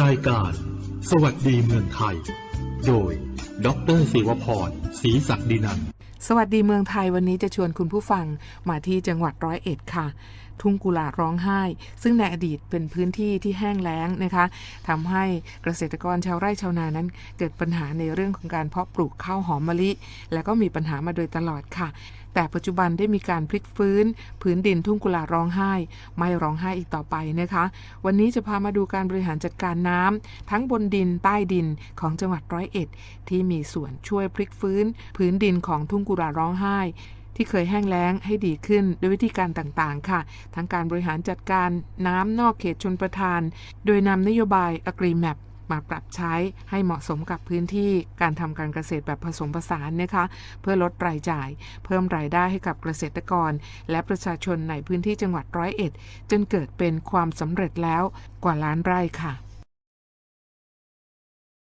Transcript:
รายการ สวัสดีเมืองไทย โดย ดรศิวพรศรีศักดินัน สวัสดีเมืองไทยวันนี้จะชวนคุณผู้ฟังมาที่จังหวัดร้อยเอ็ดค่ะทุ่งกุหลาบร้องไห้ ซึ่งในอดีตเป็นพื้นที่ที่แห้งแล้งนะคะทำให้เกษตรกรชาวไร่ชาวนานั้น เกิดปัญหาในเรื่องของการเพาะปลูกข้าวหอมมะลิ แล้วก็มีปัญหามาโดยตลอดค่ะ แต่ปัจจุบันได้มีการพลิกฟื้น พื้นดินทุ่งกุหลาบร้องไห้ ไม่ร้องไห้อีกต่อไปนะคะ วันนี้จะพามาดูการบริหารจัดการน้ำทั้งบนดินใต้ดินของจังหวัดร้อยเอ็ด ที่มีส่วนช่วยพลิกฟื้น พื้นดินของทุ่งกุหลาบร้องไห้ ที่เคยแห้งแล้งให้ดีขึ้น ด้วยวิธีการต่างๆ ค่ะ ทั้งการบริหารจัดการน้ำนอกเขตชนประทาน โดยนำนโยบาย AgriMap มาปรับใช้ให้เหมาะสมกับพื้นที่การทำการเกษตรแบบผสมผสานนะคะ เพื่อลดรายจ่าย เพิ่มรายได้ให้กับเกษตรกร และประชาชนในพื้นที่จังหวัดร้อยเอ็ด จนเกิดเป็นความสำเร็จแล้วกว่าล้านไร่ค่ะ